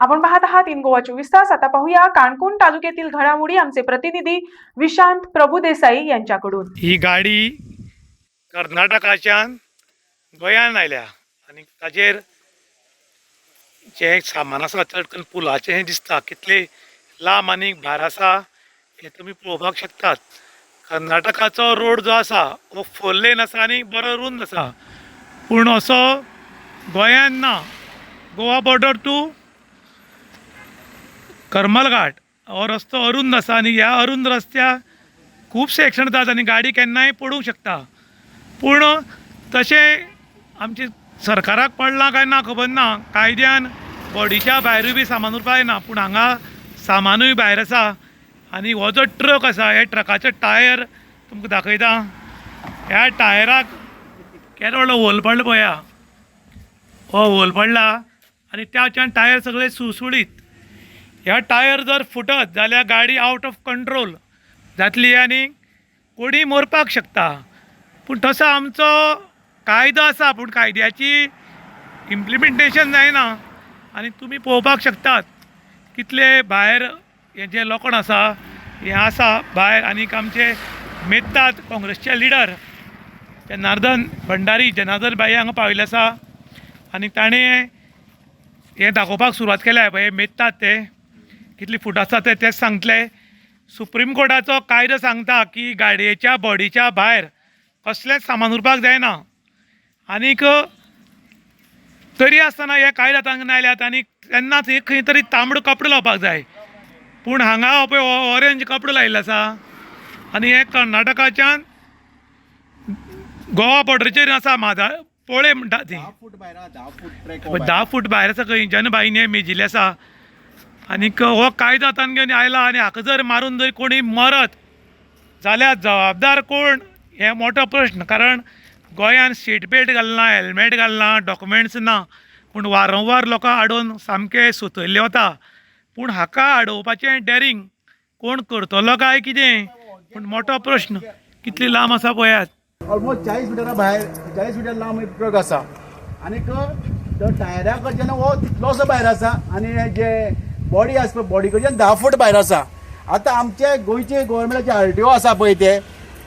आपण पाहत आहात इन गोवा चोवीस तास. आता पाहूया काणकोण तालुक्यातील घडामोडी. आमचे प्रतिनिधी विशांत प्रभुदेसाई यांच्याकडून. ही गाडी कर्नाटकाच्यान गोंयान आयल्या आनी ताजेर जे सामान आसा चडकन पुलाचें हें दिसता कितले लांब आनी भार आसा हें तुमी पळोवपाक शकतात. कर्नाटकाचो रोड जो आसा हो फोर लेन आसा आनी बरो रुंद आसा पूण असो गोंयान ना गोवा बॉर्डर टू करमल घाट हो रस्तो अरुंद आसा आनी ह्या अरुंद रस्त्या खुबशे एक्सिडंट जातात आनी गाडी केन्नाय पडूंक शकता. पूण तशें आमचे सरकाराक पडलां काय ना खबर ना कायद्यान बॉडीच्या भायरूय बी सामान उरपाक जायना पूण हांगा सामानूय भायर आसा. आनी हो जो ट्रक आसा ह्या ट्रकाचे टायर तुमकां दाखयता. ह्या टायराक केदो व्हडलो होल पडलो पळया. हो होल पडला आनी त्याच्यान टायर सगळे सुळसुळीत ह्या टायर जर फुटत जाल्यार गाडी आवट ऑफ कंट्रोल जातली आनी कोणी मरपाक शकता. पूण तसो आमचो कायदो आसा पूण कायद्याची इम्प्लिमेंटेशन जायना आनी तुमी पळोवपाक शकतात. कितले भायर हे जे लोकण आसा हे आसा भायर आनीक आमचे मेत्तात काँग्रेसचे लिडर जनार्दन भंडारी जनार्दन भाई हांगा पाविल्ले आसा आनी ताणें हें दाखोवपाक सुरवात केल्या पळय मेत्तात ते. कितली फूट आसा ते तेच सांगतले. सुप्रीम कोर्टाचो कायदो सांगता की गाडयेच्या बॉडीच्या भायर कसलेंच सामान उरपाक जायना. आनीक तरी आसतना हे कायदे तांकां आयल्यात आनी तेन्नाच एक खंय तरी तांबडो कपडो लावपाक जाय. पूण हांगा हो पळय ऑरेंज कपडो लायिल्लो आसा. आनी हे कर्नाटकाच्यान गोवा बॉर्डरीचेर आसा म्हाजा पोळे म्हणटा ती. धा फूट भायर धा फूट आसा खंय. जनबाईने मेजिल्ले आसा. आनीक हो कायदा हातान घेवन आयला आनी हाका जर मारून जर कोणी मरत जाल्यार जबाबदार कोण? हे मोठो प्रश्न. कारण गोंयान सीट बेल्ट घालना हेल्मेट घालना डॉक्युमेंट्स ना. पूण वारंवार लोकां आडोवन सामके सुतयल्ले वता पूण हाका आडोवपाचें डॅरिंग कोण करतलो काय कितें? पूण मोठो प्रश्न कितली लांब आसा पळयात? ऑलमोस्ट चाळीस मिटरा भायर चाळीस मिटर लांब ट्रक आसा. आनीक तो टायरा कडच्यान हो तितलोसो भायर आसा. आनी हे जे बॉडी आसा पळय बॉडी कडच्यान धा फूट भायर आसा आतां आमचे गोंयचे गोवोरमेंटाचे आर टी ओ आसा पळय ते.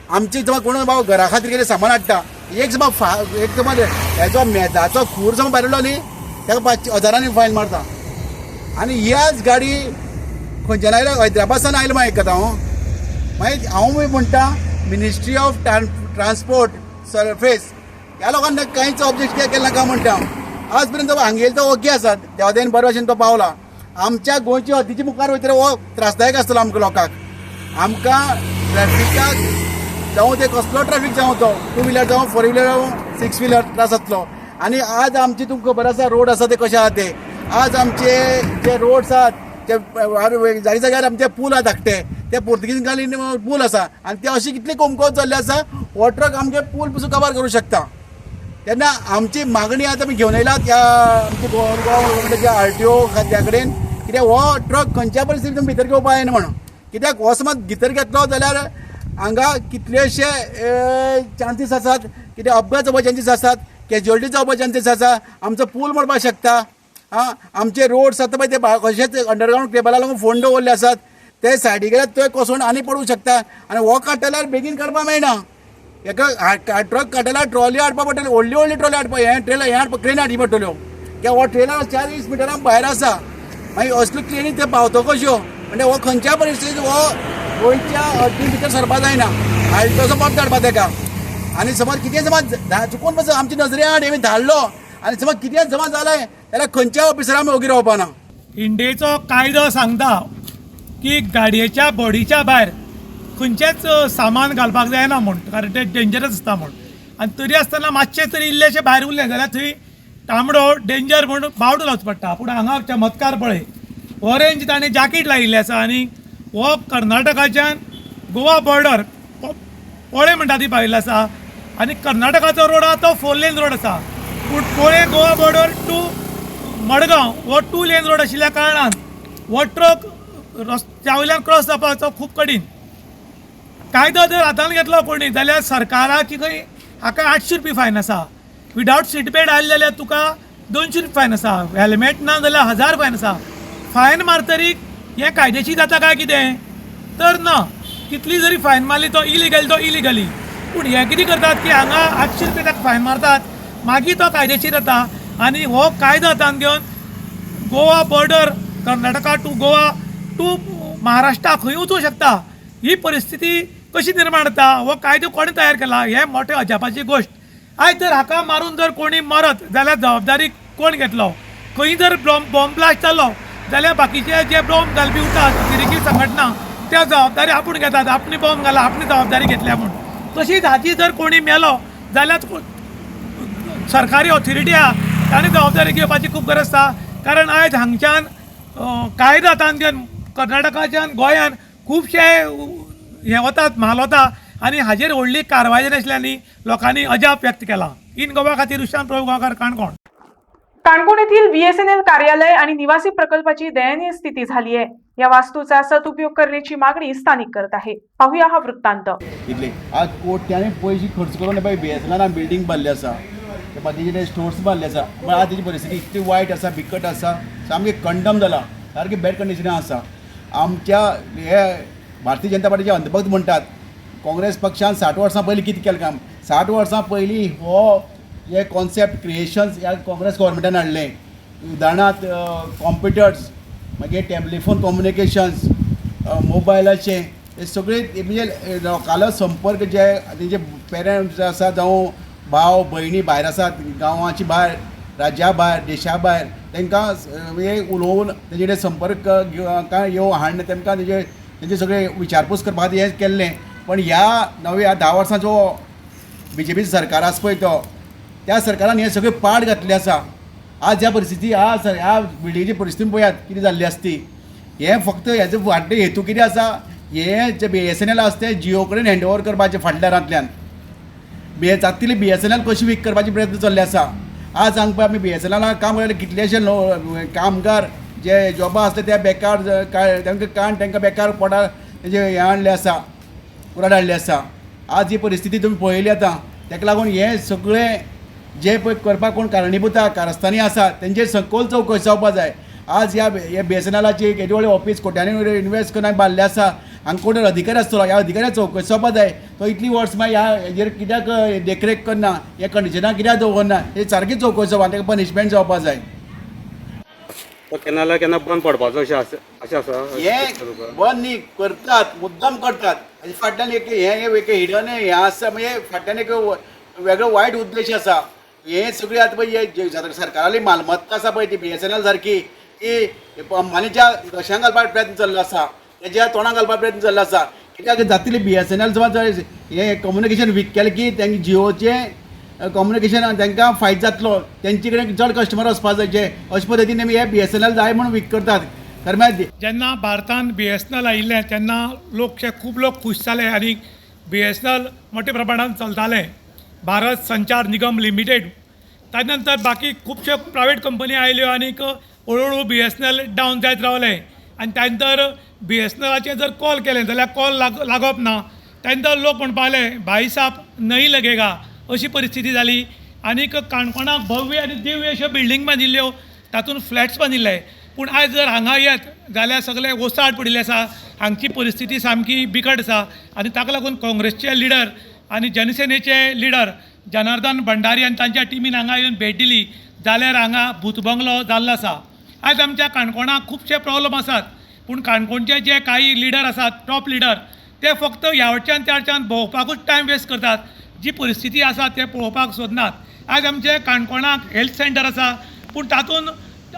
आमची जमा कोण बाबा घरा खातीर कितें सामान हाडटा. एक जमा फा एक जमा हेचो मेदाचो खूर जमा भायर उडलो न्ही ताका पांचशे हजारांनी फायन मारता. आनी ह्याच गाडी खंयच्यान आयलो हैदराबादसान आयलो मागीर एकदां हांव मागीर हांव म्हणटा मिनिस्ट्री ऑफ ट्रान्सपोर्ट सरफेस ह्या लोकांना कांयच ऑब्जेक्ट केलें नाका म्हणटा हांव आज पर्यंत हांगेर तो ओके आसा देवादेन बरे भशेन तो पावला. आमच्या गोंयची हद्दीच्या मुखार वयतले हो त्रासदायक आसतलो आमकां लोकांक आमकां ट्रॅफिकाक जावं ते कसलो ट्रॅफीक जावं तो टू व्हिलर जावं फोर व्हिलर जावं सिक्स व्हिलर त्रास जातलो आनी आज आमची तुमकां खबर आसा रोड आसा ते कशे आहा ते आज आमचे जे रोड्स आहात ते जागी जाग्यार आमचे पूल आहा धाकटे ते पोर्तुगीज पूल आसा आनी ते अशी कितले कोमकोत जाल्ले आसा हो ट्रक आमचे पूल पसून कवर करूं शकता तेन्ना आमची मागणी आतां आमी घेवन येयला त्या आमच्या गोवा गव्हर्मेंटाच्या आर टी ओ खात्या कडेन कित्याक हो ट्रक खंयच्या परिस्थितीन भितर घेवपा जायना म्हणून. कित्याक हो समज भितर घेतलो जाल्यार हांगा कितलेशे चान्सीस आसात कितें अपघात जावपाचे चान्सीस आसात कॅज्युअलिटी जावपाचे चान्सीस आसा आमचो पूल मोडपाक शकता आं आमचे रोड्स आतां पळय ते बा- अंडरग्रावंड केबला लागून फोंड दवरले आसात ते सायडी गेल्यार थंय कोसळून आनी पडूंक शकता. आनी हो काडटल्यार बेगीन काडपाक मेळना. हेका ट्रक काडटल्यार ट्रॉली हाडपा पडटली व्हडली व्हडली ट्रॉली हाडपा हें ट्रेलर हें हाडपा क्रेन हाडची पडटल्यो किंवां हो ट्रेलर चाळीस मिटरां भायर आसा. मागीर असल्यो ट्रेनी ते पावतो कश्यो म्हणजे हो खंयच्या परिस्थितीत हो गोंयच्या हद्दीन भितर सरपा जायना आयज तसो पद धाडपा तेका आनी समज कितें समज धा- चुकून पासून आमची नजरे आड हेमी धाडलो. आनी समज कितें समज जालें जाल्यार खंयच्या ऑफिसरां आमी ओगी रावपाना इंडियेचो कायदो सांगता की गाडयेच्या बॉडीच्या भायर खंयचेच सामान घालपाक जायना म्हूण कारण ते डेंजरस आसता म्हूण. आनी तरी आसतना मातशें तरी इल्लेशें भायर उरलें जाल्यार थंय तांबडो डेंजर म्हूण बावडो लावचो पडटा. पूण हांगा चमत्कार पळय ऑरेंज ताणें जॅकेट लायिल्लें आसा आनी हो कर्नाटकाच्यान गोवा बॉर्डर पोळे म्हणटा ती पाविल्लो आसा. आनी कर्नाटकाचो रोड आहा तो फोर लेन रोड आसा. पूण पोळे गोवा बॉर्डर टू मडगांव हो टू लेन रोड आशिल्ल्या कारणान हो ट्रक रस्त्या वयल्यान क्रॉस जावपाचो खूब कठीण. कायदो जर हातान घेतलो कोणी जाल्यार सरकाराची खंय हाका आठशीं रुपया फायन आसा. विदावट सीट बेल्ट आयले जाल्यार तुका दोनशीं रुपया फायन आसा हेल्मेट ना जाल्यार हजार फायन आसा फायन मारतरीक हें कायदेशीर जाता काय कितें? तर ना कितली जरी फायन मारली तो इलिगल तो इलिगली पूण हे कितें करतात की हांगा आठशे रुपया ताका फायन मारतात? मागीर तो कायदेशीर जाता आनी हो कायदो हातान घेवन Goa border Karnataka to Goa to Maharashtra खंय वचूं शकता? ही परिस्थिती कशी निर्माण जाता? हो कायदो कोणें तयार केला? हे मोठे अजापाची गोश्ट आयज जर हाका मारून जर कोणी मरत जाल्यार जबाबदारी कोण घेतलो? खंय जर बॉम्ब बॉम्ब ब्लास्ट जालो जाल्यार बाकीचे जे बॉम्ब घालपी उरतात अतिरेकी संघटना त्या जबाबदारी आपूण घेतात. आपणी बॉम्ब घाला आपणी जबाबदारी घेतल्या म्हूण. तशीच हाची जर कोणी मेलो जाल्यार सरकारी ऑथॉरिटी आहा ताणें जबाबदारी घेवपाची खूब गरज आसा. कारण आयज हांगच्यान कायदा कायदो घेवन कर्नाटकाच्यान गोंयान खुबशे हे वतात म्हाल वता. आनी हाजेर व्हडली कारवाय जाय नाशिल्ल्यानी लोकांनी अजाप व्यक्त केला. इन गोवा खातीर विश्रांत प्रभू गांवकार काणकोण. काणकोण येथील बीएसएनएल कार्यालय आणि निवासी प्रकल्पाची दयनीय स्थिती झाली आहे. या वास्तूचा सदुपयोग करण्याची मागणी स्थानिक करत आहे. पाहूया हा वृत्तांत. इतले आज कोट्यांनी पयशे खर्च करून पळय बी एस एन एलान बिल्डींग बांदली आसा ते बाकीचे स्टोर्स बांदले आसा पण आज तेजी परिस्थिती इतली वायट आसा बिकट आसा सामकी कंडम जाला सारकी बॅड कंडिशनान आसा आमच्या हे भारतीय जनता पार्टीचे अंधभक्त म्हणटात काँग्रेस पक्षान साठ वर्सां पयलीं कितें केलें काम? साठ वर्सां पयलीं हो हे कॉन्सेप्ट क्रिएशन्स ह्या काँग्रेस गोवोरमेंटान हाडलें उदाहरणांत कॉम्प्युटर्स मागीर टॅलिफोन कम्युनिकेशन्स मोबायलाचे हे सगळे म्हणजे लोकांलो संपर्क जे तेजे पेरंट्स आसा जावं भाव भयणी भायर आसात गांवाची भायर राज्या भायर देशा भायर तांकां म्हणजे उलोवन तेजे कडेन संपर्क काय येवं हाडून तांकां तेजे तेजे सगळे विचारपूस करपा खातीर हें केल्लें पण ह्या नव्या धा वर्सां जो बी जे पीचो सरकार आसा पळय तो त्या सरकारान हे सगळे पाड घातले आसा आज ह्या परिस्थिती ह्या सर ह्या बिल्डिंगेची परिस्थिती पळयात कितें जाल्ली आसती हे फक्त हेजो फाटले हेतू कितें आसा हे जे बी एस एन एल आसा ते जियो कडेन हँड ओवर करपाचे फाटल्या रांतल्यान बी एस जातली बी एस एन एल कशी वीक करपाचे प्रयत्न चल्ले आसा आज हांगा पळय आमी बी एस एन एलाक काम करले कितलेशे कामगार जे जॉबा आसले ते बेकार तांकां काण तांकां बेकार पोटार तेजे हें हाडलें आसा कुराड हाडले आसा आज ही परिस्थिती तुमी पळयली आतां. ताका लागून हे सगळे जे पळय करपाक कोण कारणीभूत आहा कारस्थानी आसा तेंचेर सखोल चवकशी जावपा जाय आज ह्या हे बी एस एन एलाची एक येदी व्हडलें ऑफीस कोट्यांनी इन्वेस्ट करून बांदलें आसा हांगा कोण अधिकारी आसतलो ह्या अधिकाऱ्याक चवकशी जावपा जाय तो इतली वर्स मागीर ह्या हेजेर कित्याक देखरेख करना हे कंडिशनाक कित्याक दवरना हे सारकी चवकशी जावपा ताका पनिशमेंट जावपा जाय तो केन्ना केन्ना बंद पडपाचो अशें आसा अशें आसा हे बंद न्ही करतात मुद्दाम करतात. फाटल्यान एक हें एक हिडन हें आसा म्हणजे फाटल्यान एक म्हणजे वेगळो वायट उद्देश आसा हे सगळी आतां पळय हे सरकाराली मालमत्ता आसा पळय ती बी एस एन एल सारकी ती अंबानीच्या दशांक घालपाक प्रयत्न चल्लो आसा तेज्या तोंडाक घालपाक प्रयत्न चल्लो आसा कित्याक जातली बी एस एन एल समज जर हे कम्युनिकेशन वीक केलें की तेंगे जियोचें कम्युनिकेशन तांकां फायदो जातलो. तेंचे कडेन चड कस्टमर वचपा जायचे अशे पद्दतीन आमी हे बी एस एन एल जाय म्हणून वीक करतात. दरम्यान जेन्ना भारतान बी एस एन एल आयिल्लें तेन्ना लोकशे खूब लोक खूश जाले आनी बी एस एन एल मोठ्या प्रमाणान चलतालें. भारत संचार निगम लिमिटेड. ताजे नंतर बाकी खुबश्यो प्रायवेट कंपनी आयल्यो आनीक हळूहळू B S N L down जायत रावलें. आनी त्या नंतर बी एस एन एलाचेर जर कॉल केले जाल्यार कॉल लाग लागप ना त्या नंतर लोक म्हणपाले लागले भाई लगेगा. अशी परिस्थिती जाली आनीक काणकोणाक भव्य आनी दिव्य अश्यो बिल्डींग बांदिल्ल्यो तातूंत फ्लॅट्स बांदिल्ले पूण आयज जर हांगा येत जाल्यार सगळे ओसाड पडिल्ले आसा हांगची परिस्थिती सामकी बिकट आसा. आनी ताका लागून काँग्रेसचे लिडर आनी जनसेनेचे लिडर जनार्दन भंडारी आनी तांच्या टिमीन हांगा येवन भेट दिली जाल्यार हांगा भूतबंगलो जाल्लो आसा. आयज आमच्या काणकोणाक खुबशे प्रॉब्लम आसात पूण काणकोणचे जे काही लिडर आसात टॉप लिडर ते फक्त ह्या वटच्यान त्या वटच्यान भोंवपाकूच टायम वेस्ट करतात. जी परिस्थिती आसा ते पळोवपाक सोदनात. आयज आमचे काणकोणाक हेल्थ सेंटर आसा पूण तातूंत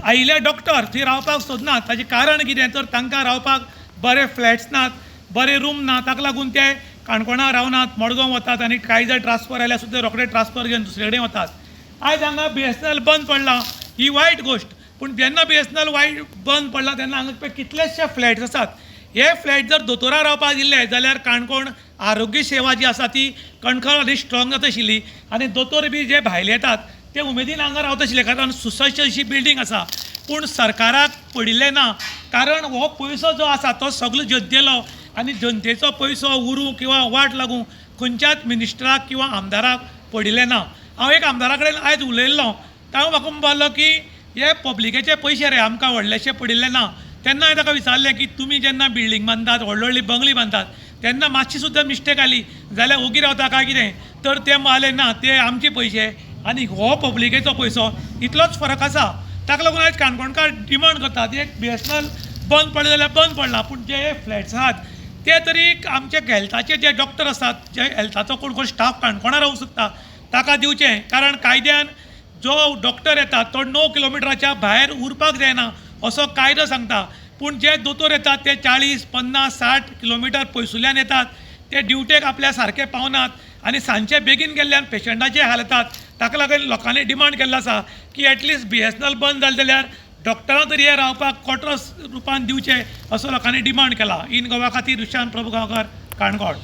आयिल्ले डॉक्टर थंय रावपाक सोदनात. ताचें कारण कितें तर तांकां रावपाक बरे फ्लॅट्स नात बरे रूम ना ताका लागून ते काणकोणा रावनात मडगांव वतात आनी कांय जर ट्रान्सफर आयल्यार सुद्दां रोखडे ट्रान्सफर घेवन दुसरे कडेन वतात. आयज हांगा बी एस एन एल बंद पडला ही वायट गोश्ट पूण जेन्ना बी एस एन एल वायट बंद पडला तेन्ना हांगा पळय कितलेशे फ्लॅट्स आसात. हे फ्लॅट जर दोतोरा रावपाक दिल्ले जाल्यार काणकोण आरोग्य सेवा जी आसा ती कणखर आनी स्ट्रॉंग जाता आशिल्ली. आनी दोतोर बी जे भायले येतात ते उमेदीन हांगा रावता आशिल्ले कारण सुसज्ज अशी बिल्डींग आसा पूण सरकाराक पडिल्लें ना कारण हो पयसो जो आसा तो सगळो जनतेलो आनी जनतेचो पयसो उरूं किंवा वाट लागूं खंयच्याच मिनिस्टराक किंवा आमदाराक पडिल्लें ना. हांव एक आमदारा कडेन आयज उलयल्लो. ताणें म्हाका म्हणपाक की हे पब्लिकेचे पयशे रे आमकां व्हडलेशे पडिल्ले ना. तेन्ना हांवें ताका विचारलें की तुमी जेन्ना बिल्डींग बांदतात व्हडली व्हडली बंगली बांदतात तेन्ना मातशी सुद्दां मिस्टेक आली. जाल्यार ओगी रावता काय कितें तर ते म्हणले ना ते आमचे पयशे आनी हो पब्लिकेचो पयसो इतलोच फरक आसा ताका लागून आयज काणकोणकार डिमांड करतात. एक बी एस एन एल बंद पडलें जाल्यार बंद पडला. पूण जे फ्लॅट्स आहात ते तरी आमचे हेल्थाचे जे डॉक्टर आसात जे हेल्थाचो कोण कोण स्टाफ काणकोणा रावूंक सोदता ताका दिवचें. कारण कायद्यान जो डॉक्टर येता तो णव किलोमिटराच्या भायर उरपाक जायना असो कायदो सांगता. पूण जे दोतोर येतात ते चाळीस पन्नास साठ किलोमिटर पयसुल्यान येतात. ते ड्युटेक आपल्या सारके पावनात. आनी सांजचे बेगीन गेल्ल्यान पेशंटाचे हाल येतात ताका लागून लोकांनी डिमांड केल्लो आसा की at least B S N L बंद जालें जाल्यार डॉक्टरां तरी हे रावपाक क्वॉटर्स रुपान दिवचे असो लोकांनी डिमांड केला. इन गोवा खातीर रुशान प्रभू गांवकर काणकोण.